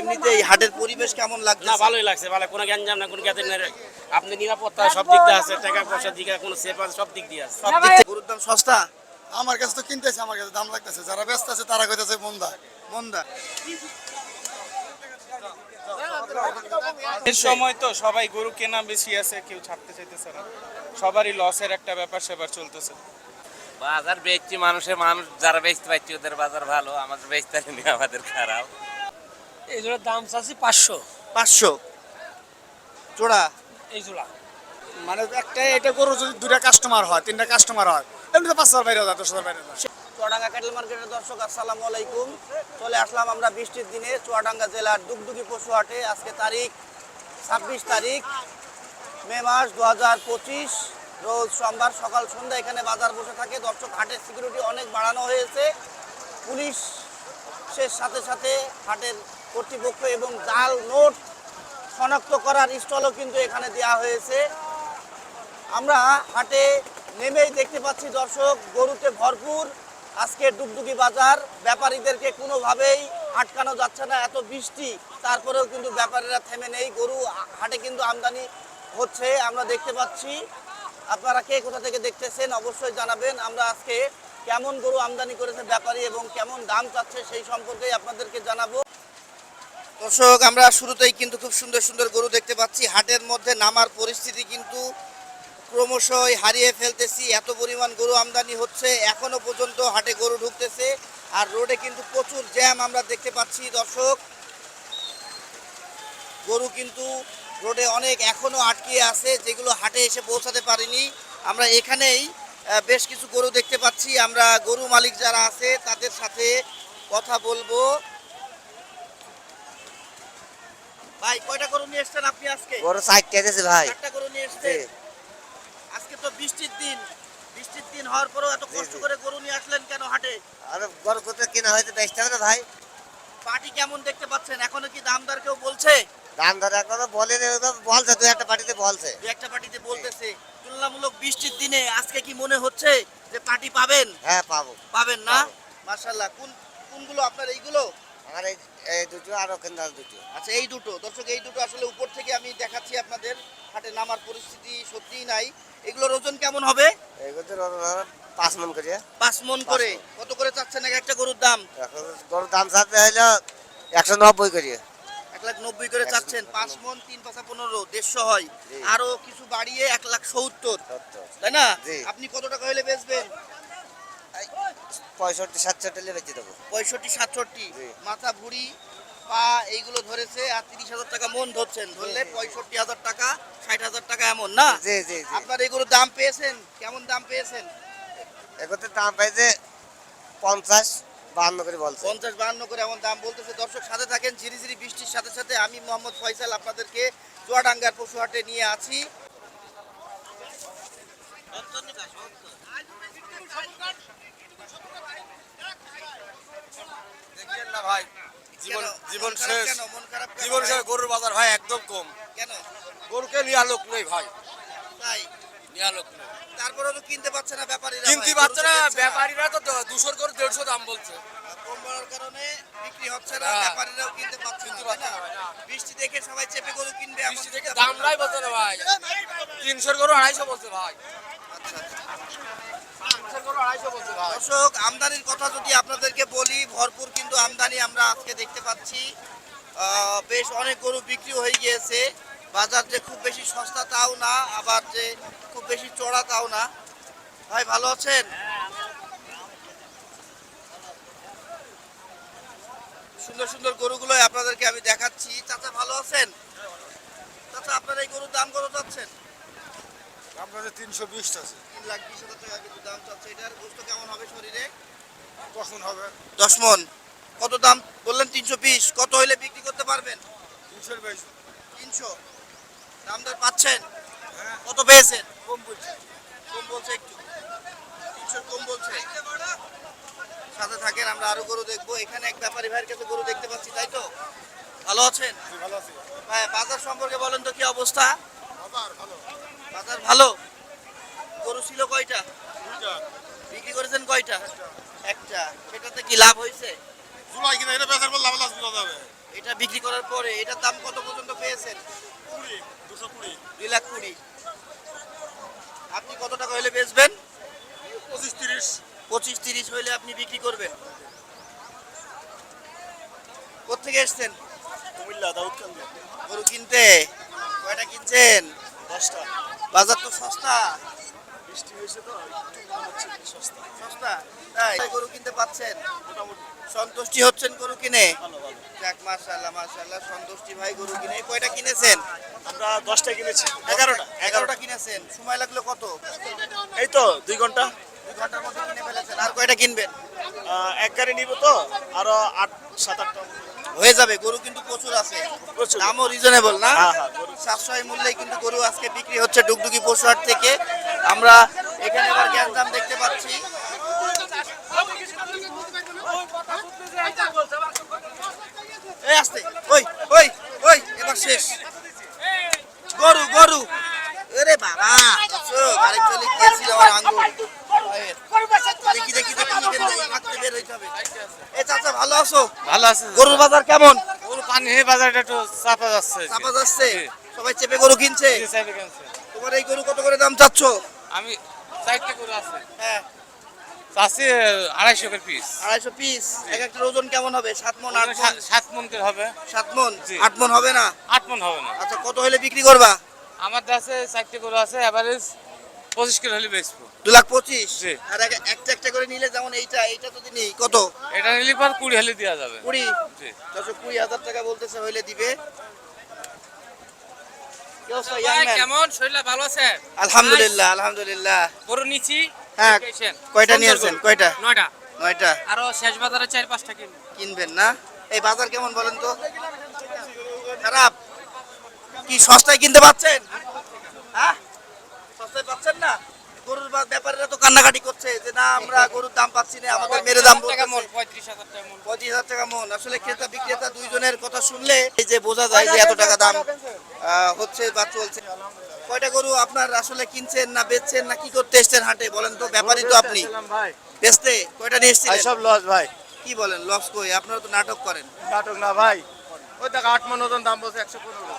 এমনিতে এই হাটের পরিবেশ কেমন লাগছে না ভালোই লাগছে ভালো। কোনো গ্যাঞ্জাম না কোনো আপনি নিরাপত্তা সব দিক দিয়ে আছে টাকা পয়সার দিকে কোনো সেফ আছে সব দিক দিয়ে আছে। সব দিক গরুর দাম সস্তা? আমার কাছে তো কিনতেছে আমার কাছে দাম লাগতেছে। যারা ব্যস্ত আছে তারা কইতেছে মন্দা মন্দা। এর সময় তো সবাই গরু কেনা বেশি আছে কেউ ছাড়তে চাইতেছে না। সবারই লসের একটা ব্যাপার সেবার চলতেছে। বাজার বেচছি মানুষের মানুষ যারা বেচতে পারছি ওদের বাজার ভালো। আমাদের বেচতে আমাদের খারাপ। এই জোড়ার দাম চাচ্ছি পাঁচশো। পাঁচশো? জোড়া? এই জোড়া। মানে একটা এটা গরু যদি দুটা কাস্টমার হয় তিনটা কাস্টমার হয় এমনি তো পাঁচ হাজার বাইরে যায় দশ হাজার বাইরে যায় চুয়াডাঙ্গা ক্যাটেল মার্কেটের দর্শক আসসালামু আলাইকুম। চলে আসলাম আমরা বৃষ্টির দিনে চুয়াডাঙ্গা জেলার দুগদুগি পশু হাটে আজকে তারিখ ছাব্বিশ তারিখ মে মাস দু হাজার পঁচিশ রোজ সোমবার সকাল সন্ধ্যা এখানে বাজার বসে থাকে। দর্শক হাটের সিকিউরিটি অনেক বাড়ানো হয়েছে। পুলিশের সাথে সাথে হাটের কর্তৃপক্ষ এবং জাল নোট শনাক্ত করার স্টলও কিন্তু এখানে দেওয়া হয়েছে। আমরা হাটে নেমেই দেখতে পাচ্ছি দর্শক, গরুতে ভরপুর আজকে ডুগডুগি বাজার। ব্যাপারীদেরকে কোনোভাবেই আটকানো যাচ্ছে না, এত বৃষ্টি। তারপরেও কিন্তু ব্যাপারীরা থেমে নেই। গরু হাটে কিন্তু আমদানি হচ্ছে, আমরা দেখতে পাচ্ছি। আপনারা কে কোথা থেকে দেখতেছেন অবশ্যই জানাবেন। আমরা আজকে কেমন গরু আমদানি করেছে ব্যাপারী এবং কেমন দাম চাচ্ছে সেই সম্পর্কেই আপনাদেরকে জানাব। দর্শক, আমরা শুরুতেই কিন্তু খুব সুন্দর সুন্দর গরু দেখতে পাচ্ছি। হাটের মধ্যে নামার পরিস্থিতি কিন্তু ক্রমশই হারিয়ে ফেলতেছি। এত পরিমাণ গরু আমদানি হচ্ছে, এখনও পর্যন্ত হাটে গরু ঢুকতেছে আর রোডে কিন্তু প্রচুর জ্যাম আমরা দেখতে পাচ্ছি। দর্শক, গরু কিন্তু রোডে অনেক এখনও আটকে আছে, যেগুলো হাটে এসে পৌঁছাতে পারিনি। আমরা এখানেই বেশ কিছু গরু দেখতে পাচ্ছি। আমরা গরু মালিক যারা আছে, তাদের সাথে কথা বলব। ভাই কয়টা গরু নিয়ে এসছেন আপনি আজকে? বড় সাইড কেটেছে ভাই। চারটা গরু নিয়ে এসছেন। আজকে তো বৃষ্টির দিন। বৃষ্টির দিন হওয়ার পরেও এত কষ্ট করে গরু নিয়ে আসলেন কেন হাটে? আরে বড় কত কেনা হয়েছে বেচতে হবে না ভাই। পার্টি কেমন দেখতে পাচ্ছেন? এখনও কি দামদার কেউ বলছে? দাম ধরে এখনও বলেনি ওরা বলছে দু একটা পার্টিতে বলছে। দু একটা পার্টিতে বলতেছে। তুলনামূলক বৃষ্টির দিনে আজকে কি মনে হচ্ছে যে পার্টি পাবেন? হ্যাঁ পাবো। পাবেন না? পাবো। মাশাল্লাহ কোন কোনগুলো আপনার এইগুলো? আমার এই এই দুটো আর ওখানে দুটো। আচ্ছা এই দুটো। দর্শক এই দুটো আসলে উপর থেকে আমি দেখাচ্ছি আপনাদের। হাটে নামার পরিস্থিতি সত্যিই নাই। এগুলোর ওজন কেমন হবে? পাঁচ মন করিয়া পাঁচ মন করে। কত করে চাচ্ছেন এক একটা গরুর দাম? গরুর দাম সাথে হইল একশো নব্বই করিয়া এক লাখ নব্বই করে চাচ্ছেন। পাঁচ মন তিন পাঁচা পনেরো দেড়শো হয়। আরও কিছু বাড়িয়ে এক লাখ সত্তর। তাই না? আপনি কত টাকা হলে বেচবেন? পঁয়ষট্টি সাতষট্টি হলে বেঁচে দেবো। পঁয়ষট্টি সাতষট্টি মাথা ভুড়ি পা এইগুলো ধরেছে আর তিরিশ হাজার টাকা মন ধরছেন। ধরলে পঁয়ষট্টি হাজার টাকা ষাট হাজার টাকা এমন না? জি জি আপনার এগুলো দাম পেয়েছেন? কেমন দাম পেয়েছেন? এগুলোতে দাম পাইছে পঞ্চাশ বাহান্ন করে বলছে। পঞ্চাশ বাহান্ন করে এমন দাম বলতেছে। দর্শক সাথে থাকেন ঝিরি ঝিরি বৃষ্টির সাথে সাথে আমি মোহাম্মদ ফয়সাল আপনাদেরকে চুয়াডাঙ্গার পশুহাটে নিয়ে আছি। দেখলেন না ভাই জীবন জীবন শেষ। জীবন শেষ গরুর বাজার ভাই একদম কম। কেন? গরুকে নেওয়ার লোক নেই ভাই। তাই? নেওয়ার লোক নেই। তারপরে তো কিনতে পারছে না ব্যাপারীরা কিনতে পারছে না ব্যাপারীরা তো দুশোর করে দেড়শো দাম বলছে। কম বলার কারণে বিক্রি হচ্ছে না হ্যাঁ। ব্যাপারীরাও কিনতে পারছে না। বৃষ্টি দেখে সবাই চেপে গরু কিনবে বৃষ্টি চিন্তা দাম নাই বলছে না ভাই। তিনশোর গরু আড়াইশো বলছে ভাই আচ্ছা, আচ্ছা। তিনশোর গরু আড়াইশো বলছে ভাই দর্শক আমদানির কথা যদি আপনাদেরকে বলি ভরপুর কিন্তু আমদানি আমরা আজকে দেখতে পাচ্ছি। বেশ অনেক গরু বিক্রি হয়ে গিয়েছে। বাজার যে খুব বেশি সস্তা তাও না আবার যে খুব বেশি চড়া তাও না। ভাই ভালো আছেন? সুন্দর সুন্দর গরুগুলো আপনাদেরকে আমি দেখাচ্ছি। চাচা ভালো আছেন? চাচা আপনার এই গরুর দাম কত চাচ্ছেন আপনাদের তিনশো বিশ আছে। তিন লাখ বিশ হাজার টাকা কিন্তু দাম চাচ্ছে। এটার গোস্ত কেমন হবে শরীরে? কখন হবে। দশ মন কত দাম? বললেন তিনশো বিশ। কত হইলে বিক্রি করতে পারবেন? তিনশোর বেশি। তিনশো। দাম দর পাচ্ছেন? হ্যাঁ। কত পেয়েছেন? কম বলছি। কম বলছে একটু। তিনশো কম বলছে। সাথে থাকেন আমরা আরও গরু দেখব। এখানে এক ব্যাপারী ভাইয়ের কাছে গরু দেখতে পাচ্ছি তাই তো? ভালো আছেন? ভালো আছি। ভাই বাজার সম্পর্কে বলেন তো কি অবস্থা? বাজার ভালো। বাজার ভালো? গরু ছিল কয়টা? বিক্রি করেছেন কয়টা? একটা। সেটাতে কি লাভ হয়েছে? জুলাই কিনা এটা বেচার পর লাভ লাভ যাবে এটা বিক্রি করার পরে এটার দাম কত পর্যন্ত পেয়েছেন? দুই লাখ কুড়ি। আপনি কত টাকা হলে বেচবেন? পঁচিশ তিরিশ। পঁচিশ তিরিশ হইলে আপনি বিক্রি করবেন। কোথেকে এসছেন? কুমিল্লা দাউদকান্দি। গরু কিনতে। কয়টা কিনছেন? দশটা। বাজার তো সস্তা। বৃষ্টি হয়েছে তো একটু হচ্ছে। কি সস্তা? সস্তা তাই গরু কিনতে পাচ্ছেন? সন্তুষ্টি হচ্ছেন গরু কিনে? যাক মাশাআল্লাহ মাশাআল্লাহ সন্তুষ্টি ভাই গরু কিনে। কয়টা কিনেছেন? আমরা দশটা কিনেছি। এগারোটা। এগারোটা। কিনেছেন। সময় লাগল কত? এই তো দুই ঘণ্টা। দুই ঘণ্টার মধ্যে কিনে ফেলেছেন। আর কয়টা কিনবেন? এক গাড়ি নিব তো আরও আট সাত আটটা। হয়ে যাবে গরু কিন্তু প্রচুর আছে। দামও রিজনেবল না হ্যাঁ, হ্যাঁ, সাশ্রয়ী মূল্যে কিন্তু গরু আজকে বিক্রি হচ্ছে ডুগডুগি পশুহাট থেকে আমরা এখানে এবার গ্যাঞ্জাম দেখতে পাচ্ছি এই আসতে ওই ওই ওই এবার শেষ গরু গরু আরে বাবা দর্শক, আরেক চলে গিয়েছিল আমার আঙ্গুল। দেখি দেখি দেখি এখান থেকে হাঁটতে বের হইতে হবে এ চাচা ভালো আছো ভালো আছে। গরুর বাজার কেমন? গরু পানি বাজারটা একটু চাপা যাচ্ছে। চাপা যাচ্ছে? সবাই চেপে গরু কিনছে? তোমার এই গরু কত করে দাম চাচ্ছ? আমি চারটে গরু আছে। হ্যাঁ। চাচ্ছি আড়াইশো করে পিস আড়াইশো পিস এক একটার ওজন কেমন হবে? সাত মন আট সাত মন হবে। সাত মন? আট মন হবে না? আট মন হবে না। আচ্ছা কত হলে বিক্রি করবা? আমার কাছে চারটে গরু আছে এভারেজ পঁচিশ কিলো হলে বেচবো। দু লাখ পঁচিশ? জি। আর এক- একটা একটা করে নিলে যেমন এইটা এইটা যদি নিই কত? এটা নিলে পর কুড়ি হলে দেওয়া যাবে। কুড়ি? জি। দশো কুড়ি হাজার টাকা বলতেছে হইলে দিবে? কেমন? শরীর ভালো আছে? আলহামদুলিল্লাহ আলহামদুলিল্লাহ। গরু নিচি হ্যাঁ কয়টা নিয়েছেন? কয়টা? নয়টা। নয়টা। আরও শেষ বাজারে চার পাঁচটা কিনবো। কিনবেন না? এই বাজার কেমন বলেন তো? খারাপ। কি সস্তায় কিনতে পাচ্ছেন হ্যাঁ? সস্তায় পাচ্ছেন না? গরুর ব্যাপারীরা তো কান্নাকাটি করছে যে না আমরা গরুর দাম পাচ্ছি না আমাদের মেরে দাম টাকা মন বলতেছে। পঁয়ত্রিশ হাজার টাকা মন। পঁচিশ হাজার টাকা মন। আসলে ক্রেতা বিক্রেতা দুইজনের কথা শুনলে এই যে বোঝা যায় যে এত টাকা দাম হচ্ছে বা চলছে। কয়টা গরু আপনার আসলে কিনছেন না বেচছেন না কি করতে এসছেন হাটে? বলেন তো ব্যাপারই তো আপনি। বেচতে? কয়টা নিয়ে এসছিলেন? সব লস ভাই। কি বলেন লস কই? আপনারা তো নাটক করেন। নাটক না ভাই। ওই দেখ আট মন ওজন দাম বলছে একশো পনেরো।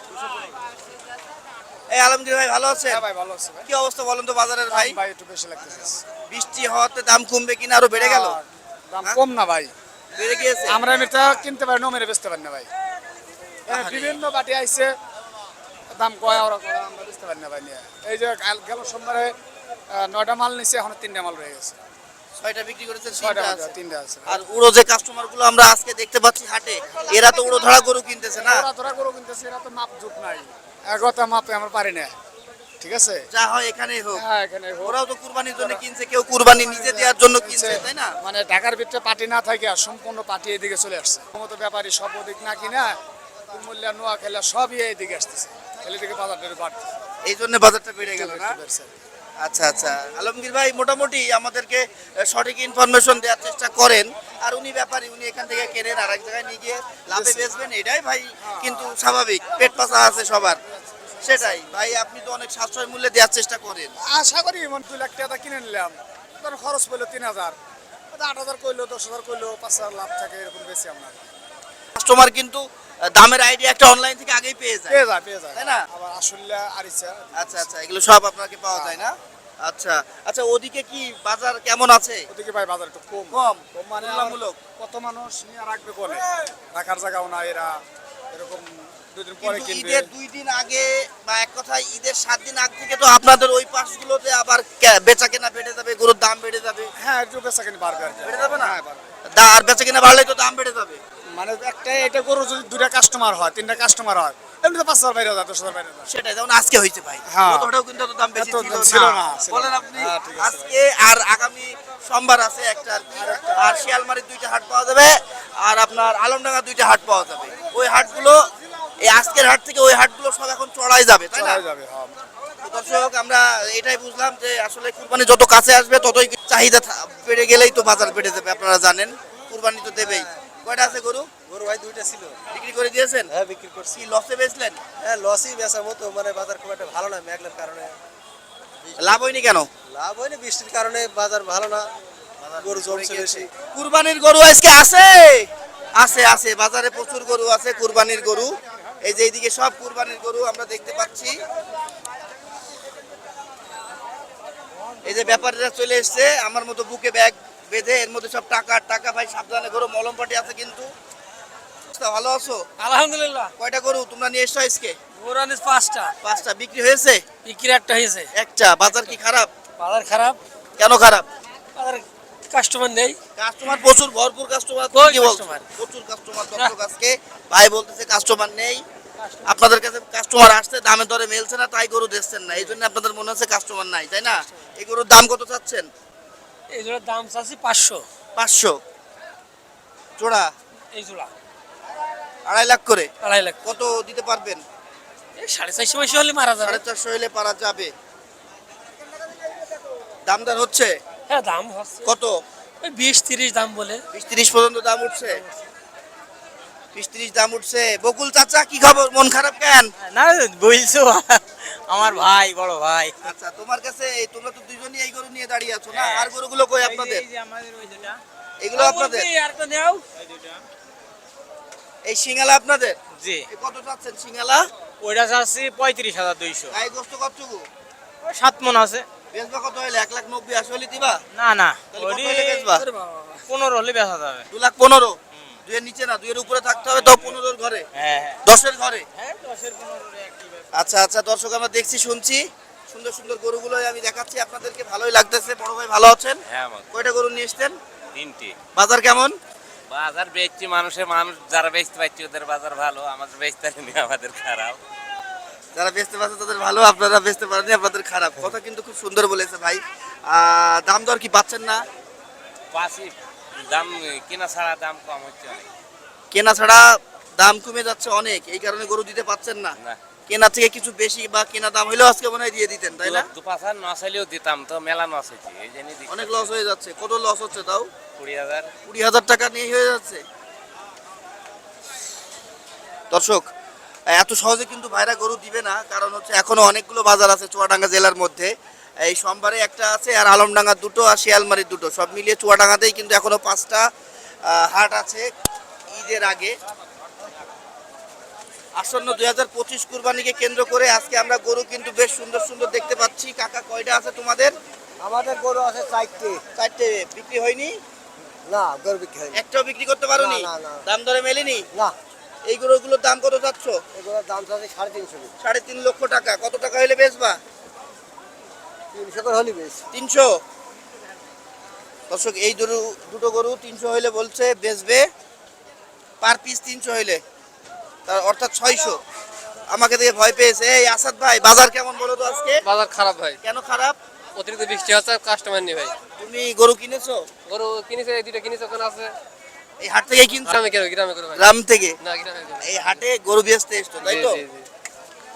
এই আলমগীর ভাই ভালো আছেন? ভাই ভালো আছে ভাই। কি অবস্থা বলেন তো বাজারের ভাই? ভাই একটু বেশি লাগতেছে। বৃষ্টি হওয়াতে দাম কমবে কিনা আরও বেড়ে গেল? দাম হ্যাঁ? কম না ভাই। বেড়ে গিয়েছে? আমরা এমনিতে কিনতে পারি না মেরে বেচতে পারি না ভাই। বিভিন্ন বাটি আইছে দাম কয় ওরা কয় আমরা পারি না ভাই এই যে গেল সোমবারে নয়টা মাল নিছে এখন তিনটা মাল রয়ে গেছে। ছয়টা বিক্রি করেছেন ছয়টা তিনটা আছে। তিনটা আছে আর উড়ো যে আমরা আজকে দেখতে পাচ্ছি হাটে এরা তো উড়ো ধরা গরু কিনতেছে না? ওরা ধরা গরু কিনতেছে এরা তো মাপ জুট নাই। এগোটা মাপে আমরা পারি না। ঠিক আছে? যা হয় এখানেই হোক। হ্যাঁ এখানে হোক। ওরাও তো কুরবানির জন্য কিনছে কেউ কুরবানি নিজে দেওয়ার জন্য কিনছে তাই না? মানে ঢাকার ভিতরে পার্টি না থাকে আর সম্পূর্ণ পার্টি এদিকে চলে আসছে। মতো ব্যাপারী সব ওদিক না কিনা কুমল্লা নোয়া খেলা সবই এদিকে আসতেছে। এদিকে বাজারটা বাড়তেছে এই জন্য বাজারটা বেড়ে গেল না। আচ্ছা আচ্ছা। আলমগীর ভাই মোটামুটি আমাদেরকে সঠিক ইনফরমেশন দেওয়ার চেষ্টা করেন। আর উনি ব্যাপারী উনি এখান থেকে কেনেন আর এক জায়গায় নিয়ে গিয়ে লাভে বেচবেন এটাই ভাই কিন্তু স্বাভাবিক। পেট পাশা আছে সবার। সেটাই। ভাই আপনি তো অনেক সাশ্রয় মূল্যে দেওয়ার চেষ্টা করেন। আশা করি এমন দুই লাখ টাকা কিনে নিলাম। ধর খরচ পড়ল তিন হাজার। আট হাজার করল দশ হাজার করল পাঁচ হাজার লাভ থাকে এরকম বেশি আমরা। কাস্টমার কিন্তু দামের আইডিয়া একটা অনলাইন থেকে আগেই পেয়ে যায়। পেয়ে যায় পেয়ে যায়। তাই না? আবার আসল্লা আরিচা। আচ্ছা আচ্ছা এগুলো সব আপনাকে পাওয়া যায় না? আচ্ছা আচ্ছা ওদিকে কি বাজার কেমন আছে? ওদিকে ভাই বাজার একটু কম। কম? কম মানে তুলনামূলক? কত মানুষ নিয়ে রাখবে বলে? রাখার জায়গাও না এরা। এরকম দুদিন পরে কিনবে। ঈদের দুই দিন আগে বা এক কথায় ঈদের সাত দিন আগ থেকে তো আপনাদের ওই পাশগুলোতে আবার বেচা কেনা বেড়ে যাবে গরুর দাম বেড়ে যাবে। হ্যাঁ একটু বেচা কিনে বাড়বে আর বেড়ে যাবে না? হ্যাঁ, আর বেচা কেনা বাড়লে তো দাম বেড়ে যাবে। মানে একটা এটা গরু যদি দুটা কাস্টমার হয় তিনটা কাস্টমার হয় এমনি তো পাঁচ হাজার বাইরে দশ হাজার বাইরে সেটাই যেমন আজকে হয়েছে ভাই। হ্যাঁ। গতটাও কিন্তু দাম বেশি ছিল না। বলেন আপনি হ্যাঁ, আজকে আর আগামী সোমবার আছে একটা আর শিয়ালমারির দুইটা হাট পাওয়া যাবে আর আপনার আলমডাঙ্গা দুইটা হাট পাওয়া যাবে। ওই হাটগুলো এই আজকের হাট থেকে ওই হাটগুলো সব এখন চড়াই যাবে তাই না? যাবে হ্যাঁ। দর্শক আমরা এটাই বুঝলাম যে আসলে কুরবানি যত কাছে আসবে ততই চাহিদা বেড়ে গেলেই তো বাজার বেড়ে যাবে আপনারা জানেন। কুরবানি তো দেবেই। কয়টা আছে গরু? গরু ভাই দুইটা ছিল। বিক্রি করে দিয়েছেন? হ্যাঁ বিক্রি করছি। লসে বেচলেন? হ্যাঁ লসই বেচার মতো মানে বাজার খুব একটা ভালো না মেঘলার কারণে। লাভ হয়নি কেন? লাভ হয়নি বৃষ্টির কারণে বাজার ভালো না। গরু জমছে বেশি। কুরবানির গরু আজকে আছে! আছে আছে বাজারে প্রচুর গরু আছে কুরবানির গরু। এই যে এইদিকে সব কুরবানির গরু আমরা দেখতে পাচ্ছি। এই যে ব্যাপারীরা চলে এসছে আমার মতো বুকে ব্যাগ বেঁধে এর মধ্যে সব টাকা টাকা ভাই সাবধানে গরু মলম পাটি আছে কিন্তু। ভালো আছো? আলহামদুলিল্লাহ। কয়টা গরু? তোমরা নিয়ে এসছো আজকে? গোরানিস পাঁচটা। পাঁচটা। বিক্রি হয়েছে? বিক্রি একটা হয়েছে। একটা। বাজার কি খারাপ? বাজার খারাপ। কেন খারাপ? বাজার কাস্টমার নেই। কাস্টমার প্রচুর ভরপুর কাস্টমার কি customer? প্রচুর কাস্টমার দর্শক আজকে। ভাই বলতেছে কাস্টমার নেই। আপনাদের কাছে কাস্টমার আসছে দামে দরে মেলছে না তাই গরু দিচ্ছেন না। এই জন্য আপনাদের মনে হচ্ছে কাস্টমার নাই তাই না? এই গরুর দাম কত চাচ্ছেন? এই জোড়ার দাম চাচ্ছি পাঁচশো। পাঁচশো। জোড়া? এই জোড়া। আড়াই লাখ করে? আড়াই লাখ কত দিতে পারবেন? এই সাড়ে চারশো বেশি হলে মারা যাবে। সাড়ে চারশো হলে পারা যাবে। দামদার হচ্ছে? হ্যাঁ দাম হচ্ছে। কত? ওই বিশ তিরিশ দাম বলে। বিশ তিরিশ পর্যন্ত দাম উঠছে? বিশ তিরিশ দাম উঠছে। বকুল চাচা কি খবর? মন খারাপ কেন? না বলছো আমার ভাই বড় ভাই। আচ্ছা তোমার কাছে তোমরা তো দুজনই এই নিয়ে দাঁড়িয়ে আছো না? আর গরুগুলো কই আপনাদের? এগুলো আপনাদের? এই সিঙ্গালা আপনাদের? জি। কত চাচ্ছেন সিঙ্গালা? ওইটা চাচ্ছি পঁয়ত্রিশ হাজার দুইশো। গাই গোস্ত কতটুকু? সাত মন আছে। বেচবা কত হইলে? এক লাখ নব্বই আসলে হলে দিবা? না না। তাহলে কত হইলে বেচবা? পনেরো হলে বেচা যাবে। দু লাখ পনেরো? দুইয়ের নিচে না দুইয়ের উপরে থাকতে হবে তো পনেরোর ঘরে। হ্যাঁ দশের ঘরে? হ্যাঁ দশের পনেরো আচ্ছা আচ্ছা দর্শক আমরা দেখছি শুনছি। সুন্দর সুন্দর গরুগুলো আমি দেখাচ্ছি আপনাদেরকে। ভালোই লাগতেছে। বড় ভাই ভালো আছেন? হ্যাঁ আমার কয়টা গরু নিয়ে এসছেন? তিনটি। বাজার কেমন? বাজার বেচছি মানুষের মানুষ যারা বেচতে পারছি ওদের বাজার ভালো আমাদের বেচতে পারিনি আমাদের খারাপ। যারা বেচতে পারছে তাদের ভালো আপনারা বেচতে পারেনি আপনাদের খারাপ। কথা কিন্তু খুব সুন্দর বলেছে ভাই। দাম দর কি পাচ্ছেন না? পাশি দাম কেনা ছাড়া দাম কম হচ্ছে অনেক। কেনা ছাড়া দাম কমে যাচ্ছে অনেক এই কারণে গরু দিতে পাচ্ছেন না। না। কেনা থেকে কিছু বেশি বা কেনা দাম হলেও আজকে মনে হয় দিয়ে দিতেন তাই না? দু পাঁচ হাজার দিতাম তো মেলা হয়েছে এই দিচ্ছি। অনেক লস হয়ে যাচ্ছে। কত লস হচ্ছে তাও? কুড়ি হাজার। কুড়ি হাজার টাকা নিয়ে হয়ে যাচ্ছে। দর্শক এত সহজে কিন্তু ভাইরা গরু দিবে না কারণ হচ্ছে এখনও অনেকগুলো বাজার আছে চুয়াডাঙ্গা জেলার মধ্যে। এই সোমবারে একটা আছে আর আলমডাঙ্গার দুটো আর শিয়ালমারির দুটো। সব মিলিয়ে চুয়াডাঙ্গাতেই কিন্তু এখনও পাঁচটা হাট আছে ঈদের আগে। আসন্ন দুই হাজার পঁচিশ কুরবানিকে কেন্দ্র করে আজকে আমরা গরু কিন্তু বেশ সুন্দর সুন্দর দেখতে পাচ্ছি। কাকা কয়টা আছে তোমাদের? আমাদের গরু আছে চারটে। চারটে। বিক্রি হয়নি? না গরু বিক্রি হয়নি। একটাও বিক্রি করতে পারোনি? না। দাম দরে মেলেনি? না। এই গরুগুলোর দাম কত চাচ্ছ এগুলোর দাম চাচ্ছে সাড়ে তিনশো সাড়ে তিন লক্ষ টাকা। কত টাকা হলে বেচবা? তিনশো করে হলি বেশ। তিনশো? দর্শক এই দুটো দুটো গরু তিনশো হইলে বলছে বেচবে। পার পিস তিনশো হইলে তার অর্থাৎ ছয়শো। আমাকে দেখে ভয় পেয়েছে। এই আসাদ ভাই বাজার কেমন বলো তো আজকে? বাজার খারাপ ভাই। কেন খারাপ? অতিরিক্ত বৃষ্টি হচ্ছে কাস্টমার নেই ভাই। তুমি গরু কিনেছো? গরু কিনেছে দুটো আছে। এই হাট থেকে কিনছো? গ্রামে কেন গ্রামে করে গ্রাম থেকে? না গ্রামে এই হাটে গরু বেচতে এসছো তাই তো।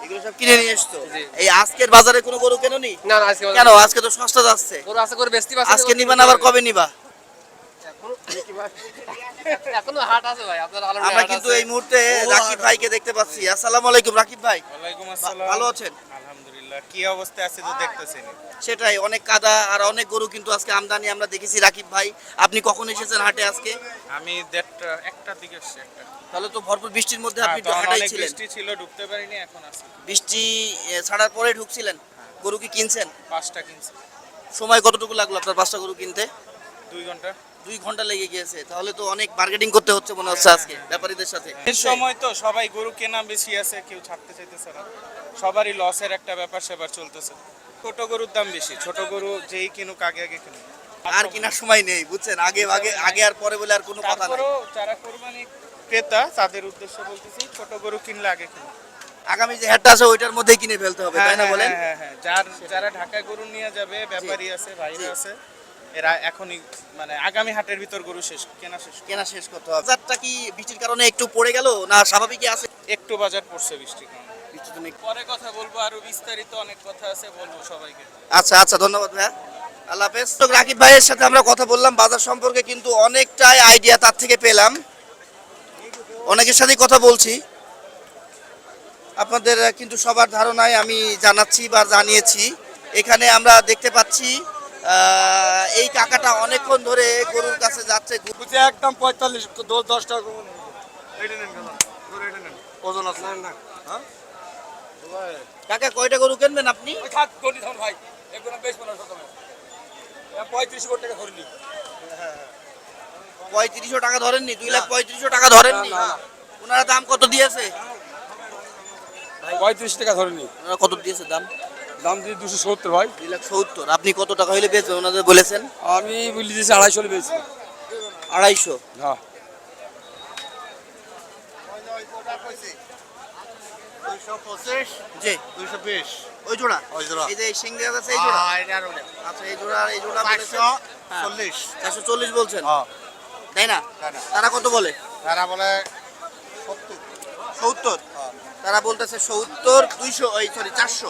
এগুলো সব কিনে নিয়ে এসছো? এই আজকের বাজারে কোনো গরু কেননি? না না আজকে কেন? আজকে তো সস্তা যাচ্ছে। গরু আছে করে বেচতে পারছে আজকে নিবা না আবার কবে নিবা? এখনও হাট আছে ভাই আপনার আলম আমরা কিন্তু এই মুহূর্তে রাকিব ভাইকে দেখতে পাচ্ছি। আসসালামু আলাইকুম রাকিব ভাই। ওয়ালাইকুম আসসালাম। ভালো আছেন? আলহামদুলিল্লাহ কি অবস্থায় আছে তো দেখতেছেন? সেটাই অনেক কাদা আর অনেক গরু কিন্তু আজকে আমদানি আমরা দেখেছি রাকিব ভাই। আপনি কখন এসেছেন হাটে আজকে? আমি দেড়টা একটার দিকে এসছি একটা। তাহলে তো ভরপুর বৃষ্টির মধ্যে হ্যাঁ, আপনি হাটাই ছিলেন। বৃষ্টি ছিল ঢুকতে পারিনি এখন আছি। বৃষ্টি ছাড়ার পরে ঢুকছিলেন? গরু কি কিনছেন? পাঁচটা কিনছি। সময় কতটুকু লাগল আপনার পাঁচটা গরু কিনতে? দুই ঘণ্টা। দুই ঘণ্টা লেগে গিয়েছে তাহলে তো অনেক মার্কেটিং করতে হচ্ছে মনে হচ্ছে আজকে ব্যাপারীদের সাথে। এর সময় তো সবাই গরু কেনা বেশি আছে কেউ ছাড়তে চাইতেছে না। সবারই লসের একটা ব্যাপার সেবার চলতেছে। ছোট গরুর দাম বেশি ছোট গরু যেই কিনুক আগে আগে কিনুক। আর কেনার সময় নেই বুঝছেন? আগে আগে আগে আর পরে বলে আর কোনো কথা নাই। যারা কোরবানি ক্রেতা তাদের উদ্দেশ্য বলতেছি ছোট গরু কিনলে আগে কিনুক। আগামী যে হ্যাটটা আছে ওইটার মধ্যেই কিনে ফেলতে হবে তাই না হ্যাঁ, বলেন? হ্যাঁ, হ্যাঁ, যার যারা ঢাকায় গরু নিয়ে যাবে ব্যাপারী আছে ভাইরা আছে এরা এখনই মানে আগামী হাটের ভিতর গরু শেষ কেনা শেষ কেনা শেষ করতে হবে। বাজারটা কি বৃষ্টির কারণে একটু পড়ে গেল না স্বাভাবিকই আছে? একটু বাজার পড়ছে বৃষ্টি কারণে। বৃষ্টির একটু- পরে কথা বলব আরও বিস্তারিত অনেক কথা আছে বলব সবাইকে। আচ্ছা আচ্ছা ধন্যবাদ ভাইয়া। আল্লাহ হাফেজ। তো রাকিব ভাইয়ের সাথে আমরা কথা বললাম বাজার সম্পর্কে কিন্তু অনেকটাই আইডিয়া তার থেকে পেলাম। অনেকের সাথেই কথা বলছি। আপনাদের কিন্তু সবার ধারণায় আমি জানাচ্ছি বা জানিয়েছি। এখানে আমরা দেখতে পাচ্ছি এই কাকাটা অনেকক্ষণ ধরে গরুর কাছে যাচ্ছে একদম পঁয়তাল্লিশ দশ টাকা ওজন আছে। না কাকা কয়টা গরু কিনবেন আপনি? ভাই এগুলো পঁয়ত্রিশ কোটি টাকা। ধরলি পঁয়ত্রিশশো টাকা ধরেননি দুই লাখ পঁয়ত্রিশশো টাকা ধরেননি? ওনারা দাম কত দিয়েছে? পঁয়ত্রিশ টাকা ধরলি ওনারা কত দিয়েছে দাম? দাম দিয়ে দুশো সত্তর ভাই। দুই লাখ সত্তর। আপনি কত টাকা হইলে বেচবেন? ওনাদের বলেছেন? আমি বলি দিয়েছি আড়াইশো বেশি আড়াইশো? হ্যাঁ। জি। দুইশো বিশ। ওই জোড়া? ওই জোড়া। এই যে এই আছে এই জোড়া? আচ্ছা এই জোড়া এই জোড়া হ্যাঁ। চল্লিশ। চারশো চল্লিশ বলছেন? হ্যাঁ। তাই না? তারা কত বলে? তারা বলে সত্তর। তারা বলতেছে সত্তর দুইশো এই সরি চারশো।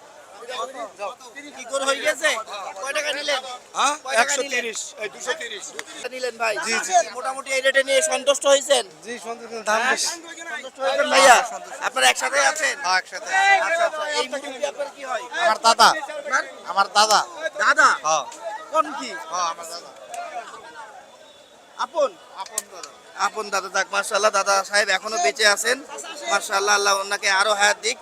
আপনারা একসাথে আছেন? আচ্ছা আচ্ছা আমার দাদা। আমার দাদা। দাদা? হ্যাঁ। কোন কি? হ্যাঁ আমার দাদা। আপন? আপন দাদা। আপন দাদা। যাক মার্শাল্লাহ দাদা সাহেব এখনও বেঁচে আছেন। মার্শাল্লাহ আল্লাহ ওনাকে আরও হায়াত দিক।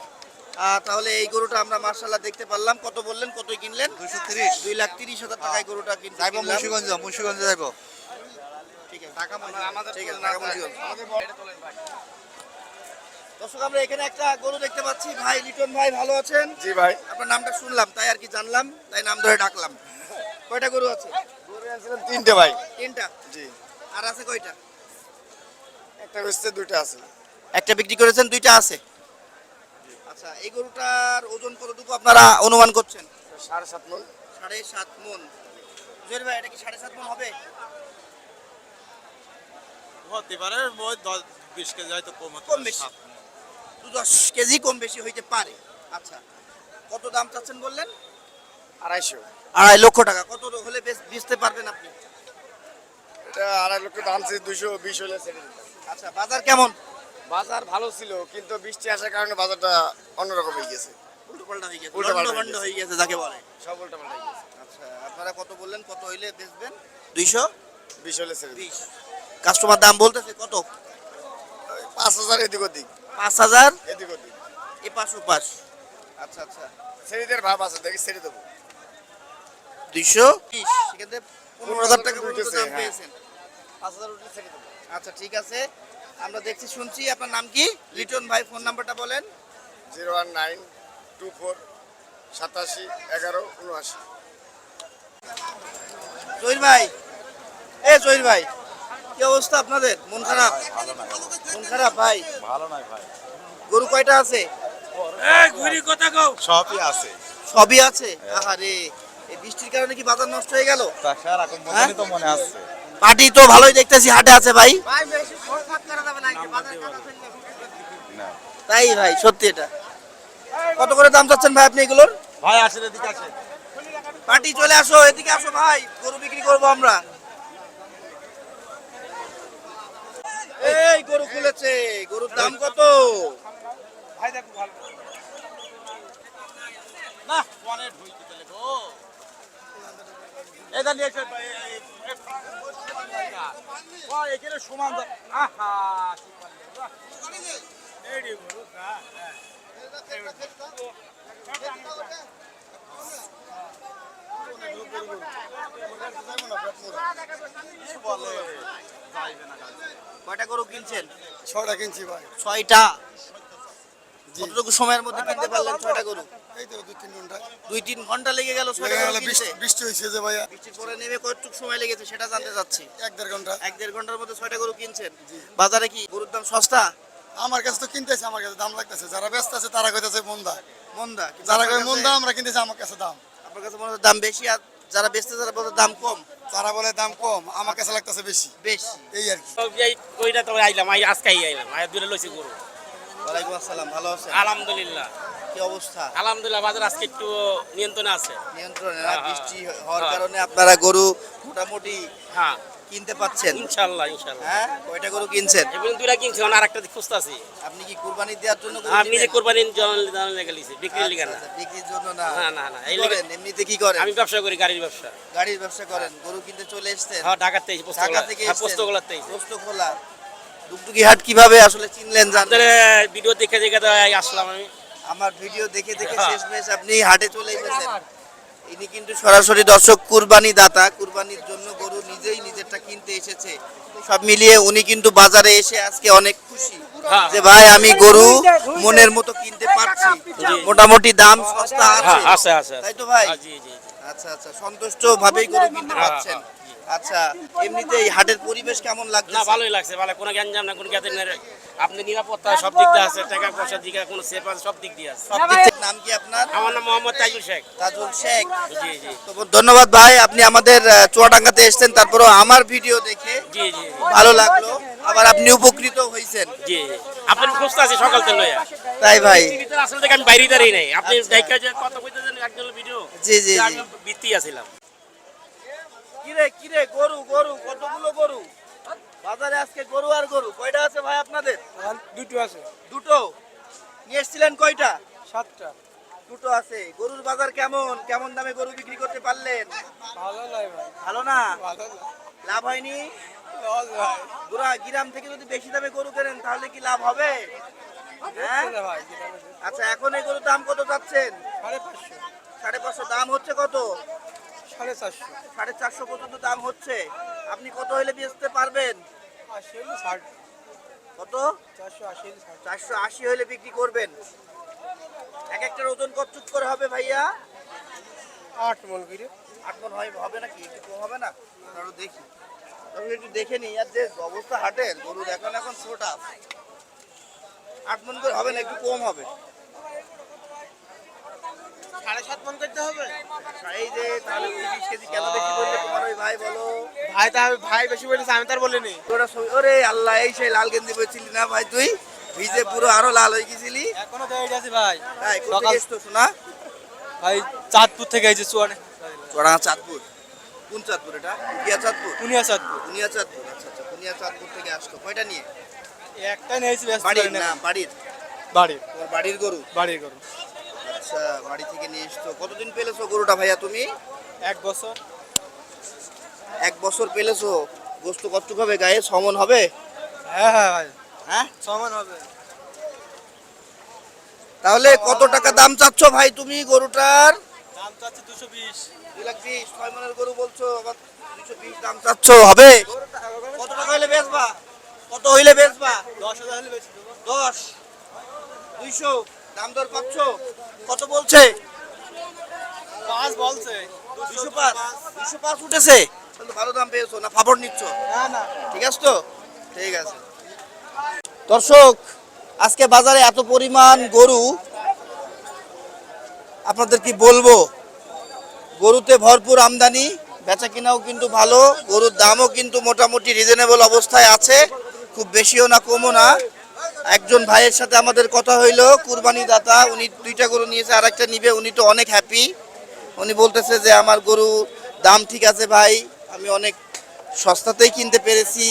তাহলে এই গরুটা আমরা মার্শাল্লাহ দেখতে পারলাম। কত বললেন? কত কিনলেন? দুশো তিরিশ। দুই লাখ তিরিশ হাজার টাকায় গরুটা কিনতে যাইব। মুন্সিগঞ্জ মুন্সিগঞ্জে যাইব। ঠিক আছে। ঠিক আছে ঢাকা মুন্সিগঞ্জ। দর্শক আমরা এখানে একটা গরু দেখতে পাচ্ছি। ভাই লিটন ভাই ভালো আছেন? জি ভাই। আপনার নামটা শুনলাম তাই আর কি জানলাম তাই নাম ধরে ডাকলাম। কয়টা গরু আছে? তিনটে ভাই। তিনটা? জি। আর আছে কয়টা? একটা হচ্ছে দুইটা আছে। একটা বিক্রি করেছেন দুইটা আছে? আচ্ছা এই গরুটার ওজন কতটুকু আপনারা অনুমান করছেন? সাড়ে সাত মন। সাড়ে সাত মন। জুয়েল ভাই এটা কি সাড়ে সাত মন হবে? হতে পারে ওই দশ বিশ কেজি হয়তো কম কম বেশি। দু দশ কেজি কম বেশি হইতে পারে। আচ্ছা কত দাম চাচ্ছেন বললেন? আড়াইশো। আড়াই লক্ষ টাকা। কত হলে বেচ- বেচতে পারবেন আপনি? এটা আড়াই লক্ষ দাম দুশো বিশ হলে আচ্ছা বাজার কেমন? বাজার ভালো ছিল কিন্তু বৃষ্টি আসার কারণে বাজারটা অন্যরকম হয়ে গেছে। হয়ে গেছে উল্টোপাল্টা হয়ে গেছে। যাকে বলে। সব উল্টা হয়ে গেছে। আচ্ছা আপনারা কত বললেন কত হইলে বেচবেন? দুইশো? বিশ হলে ছেড়ে বিশ। কাস্টমার দাম বলতেছে কত? পাঁচ হাজার এদিক ওদিক। পাঁচ হাজার? এদিক ওদিক। এ পাশ ও পাশ। আচ্ছা আচ্ছা। ছেড়ে দেওয়ার ভাব আছে দেখি ছেড়ে দেবো। দুইশো? বিশ। সেখান থেকে পনেরো হাজার টাকা দাম হ্যাঁ। পেয়েছেন। পাঁচ হাজার উঠলে ছেড়ে দেবো। আচ্ছা ঠিক আছে। আমরা দেখছি শুনছি। আপনার নাম কি? লিটন ভাই ফোন নাম্বারটা বলেন। Zero one nine two four সাতাশি এগারো উনআশি। জহির ভাই। এ জহির ভাই কি অবস্থা আপনাদের? মন খারাপ? মন খারাপ ভাই? ভালো নয় ভাই। গরু কয়টা আছে? সবই আছে। সবই আছে? আহারে এই বৃষ্টির কারণে কি বাজার নষ্ট হয়ে গেল? তা হ্যাঁ? তো মনে আসছে পার্টি তো ভালোই দেখতেছি হাটে আছে ভাই। তাই ভাই সত্যি এটা। কত করে দাম চাচ্ছেন ভাই আপনি এগুলোর? ভাই আসেন এদিকে আসেন। পার্টি চলে আসো এদিকে আসো ভাই গরু বিক্রি করব আমরা। এই গরু খুলেছে গরুর দাম কত? না অনেক ঢুইতে দিলে গো। এটা নিয়ে এখানে সমান আহা কয়টা গরু কিনছেন? ছটা কিনছি ভাই। ছয়টা? কতটুকু সময়ের মধ্যে কিনতে পারলেন ছয়টা গরু এই তো দু তিন ঘণ্টা দুই তিন ঘণ্টা লেগে গেল ছয়টা গরু কিনতে বৃষ্টি হয়েছে যে ভাইয়া বৃষ্টির পরে নেমে কতটুকু সময় লেগেছে সেটা জানতে চাচ্ছি এক দেড় ঘণ্টা এক দেড় ঘণ্টার মধ্যে ছয়টা গরু কিনছেন বাজারে কি গরুর দাম সস্তা আমার কাছে তো কিনতেছে আমার কাছে দাম লাগতেছে যারা ব্যস্ত আছে তারা কইতেছে মন্দা মন্দা যারা কই মন্দা আমরা কিনতেছি আমার কাছে দাম আপনার কাছে মনে দাম বেশি আর যারা বেচতে যারা বলতে দাম কম যারা বলে দাম কম আমার কাছে লাগতেছে বেশি বেশি এই আর কি এই কইটা তো আইলাম আই আজকে আইলাম আই দূরে লইছি গরু ওয়ালাইকুম আসসালাম ভালো আছেন? আলহামদুলিল্লাহ। কি অবস্থা? আলহামদুলিল্লাহ বাজার আজকে একটু নিয়ন্ত্রণে আছে। নিয়ন্ত্রণে না হ্যাঁ, বৃষ্টি হওয়ার হ্যাঁ। কারণে আপনারা গরু মোটামুটি হ্যাঁ। কিনতে পাচ্ছেন। ইনশাল্লাহ ইনশাল্লাহ হ্যাঁ কয়টা গরু কিনছেন? এবং দুইটা কিনছি আর একটা খুঁজতেছি আপনি কি কুরবানি দেওয়ার জন্য আমি নিজে? কোরবানি লেগে লিছি বিক্রি লিগা আচ্ছা, না। আচ্ছা, বিক্রির জন্য না। না, না, না, এই করেন? এমনিতে কি করেন? আমি ব্যবসা করি গাড়ির ব্যবসা। গাড়ির ব্যবসা করেন গরু কিনতে চলে এসেছেন? হ্যাঁ ঢাকা থেকে হ্যাঁ এসেছেন? পোস্তগোলার থেকে পোস্ত দুগদুগি হাট কীভাবে আসলে চিনলেন আপনার ভিডিও দেখে দেখে আসলাম আমি। আমার ভিডিও দেখে দেখে। শেষমেশ আপনি হাটে চলে এসেছেন। ইনি কিন্তু সরাসরি দর্শক কুরবানি দাতা কুরবানির জন্য গরু নিজেই নিজেরটা কিনতে এসেছে। সব মিলিয়ে উনি কিন্তু বাজারে এসে আজকে অনেক খুশি হ্যাঁ। যে ভাই আমি গরু মনের মতো কিনতে পারছি। মোটামুটি দাম সস্তা হ্যাঁ আছে। তাই তো ভাই। আচ্ছা আচ্ছা সন্তুষ্ট ভাবেই গরু কিনতে হ্যাঁ, পারছেন। আচ্ছা এমনিতে এই হাটের পরিবেশ কেমন লাগছে? না ভালোই লাগছে ভালো। কোনো গ্যাঞ্জাম না কোনো নেই। আপনি নিরাপত্তা সব দিক দিয়ে আছে টাকা পয়সার দিকে কোনো সেফ আছে সব দিক দিয়ে আছে। সব দিক থেকে- নাম কি আপনার? আমার নাম মোহাম্মদ তাইজুল শেখ। তাজুল শেখ। জি জি। তো ধন্যবাদ ভাই আপনি আমাদের চুয়াডাঙ্গাতে এসেছেন তারপরও আমার ভিডিও দেখে জি জি। ভালো লাগল। আবার আপনি উপকৃত হয়েছেন। জি জি। আপনি খুঁজতে আছি সকাল থেকে লইয়া। তাই ভাই। ভিতরে আসলে আমি বাইরে দাঁড়িয়ে নাই। আপনি আচ্ছা। যে কইতেছেন একজন ভিডিও। জি জি আমি জি বৃত্তি আছিলাম। কিরে কিরে গরু গরু কতগুলো গরু? বাজারে আজকে গরু আর গরু কয়টা আছে ভাই আপনাদের? দুটো আছে। দুটো? নিয়ে এসেছিলেন কয়টা? সাতটা। দুটো আছে। গরুর বাজার কেমন? কেমন দামে গরু বিক্রি করতে পারলেন? ভালো নাই ভাই। ভালো না? লাভ হয়নি? গোরা গ্রাম থেকে যদি বেশি দামে গরু কেনেন তাহলে কি লাভ হবে? হ্যাঁ? আচ্ছা এখন এই গরুর দাম কত চাচ্ছেন? সাড়ে পাঁচশো। সাড়ে পাঁচশো। দাম হচ্ছে কত? সাড়ে চারশো। সাড়ে চারশো পর্যন্ত দাম হচ্ছে। আপনি কত হলে বেচতে পারবেন? আশি হলে ষাট। কত? চারশো আশি হলে চারশো আশি হলে বিক্রি করবেন। এক একটার ওজন কতটুক করে হবে ভাইয়া? আট মন করে। আট মন হয় হবে নাকি? একটু কম হবে না? আরও দেখি। তবে একটু দেখে নিই। আর যে অবস্থা হাটের গরুর এখন এখন ছোটা। আট মন করে হবে না একটু কম হবে। সাড়ে সাত মন করতে হবে? এই যে তাহলে তিরিশ কেজি কেন বেশি বললে? তোমার ওই ভাই বলো। ভাই তা ভাই বেশি বলেছে আমি তার বলিনি। ওরা সব- ওরে আল্লাহ এই সেই লাল গেঞ্জি পরেছিলি না ভাই তুই? ভিজে পুরো আরও লাল হয়ে গেছিলি। এখনও দেরি আছে ভাই। তাই কোথা সকাল- থেকে শোনা? ভাই চাঁদপুর থেকে এসেছে চুয়ানে। চড়া চাঁদপুর। কোন চাঁদপুর এটা? কুটিয়া চাঁদপুর? কুনিয়া চাঁদপুর। কুনিয়া চাঁদপুর আচ্ছা আচ্ছা কুনিয়া চাঁদপুর থেকে আসতো কয়টা নিয়ে? একটাই নিয়েছি ব্যস্ত বাড়ির না। বাড়ির। বাড়ির। তোমার বাড়ির গরু? বাড়ির গরু। আচ্ছা বাড়ি থেকে নিয়ে এসছো। কতদিন পেলেছো গরুটা ভাইয়া তুমি? এক বছর। এক বছর পেলেছো? গোস্ত কতটুক হবে গায়ে? সমন হবে? হ্যাঁ হ্যাঁ ভাই। হ্যাঁ? সমান হবে। তাহলে কত টাকা দাম চাচ্ছ ভাই তুমি গরুটার? দাম চাচ্ছে দুশো বিশ। দুই লাখ বিশ। ছয় মনের গরু বলছো আবার দুশো বিশ দাম চাচ্ছ হবে? কত টাকা হইলে বেচবা? কত হইলে বেচবা? দশ হাজার হলে বেশি দেবো। দশ। দুইশো। দাম দর পাচ্ছ কত বলছে? পাঁচ বলছে। দুইশো পাঁচ। দুইশো পাঁচ উঠেছে? তাহলে ভালো দাম পেয়েছ না? ফাবর নিচ্ছ? না না। ঠিক আছে তো? ঠিক আছে। দর্শক আজকে বাজারে এত পরিমাণ গরু আপনাদের কি বলব? গরুতে ভরপুর আমদানি বেচা কিনাও কিন্তু ভালো গরুর দামও কিন্তু মোটামুটি রিজনেবল অবস্থায় আছে খুব বেশিও না কমও না। একজন ভাইয়ের সাথে আমাদের কথা হইল কুরবানি দাতা উনি দুইটা গরু নিয়েছে আর একটা নিবে, উনি তো অনেক হ্যাপি উনি বলতেছে যে, আমার গরু দাম ঠিক আছে ভাই, আমি অনেক সস্তাতেই কিনতে পেরেছি।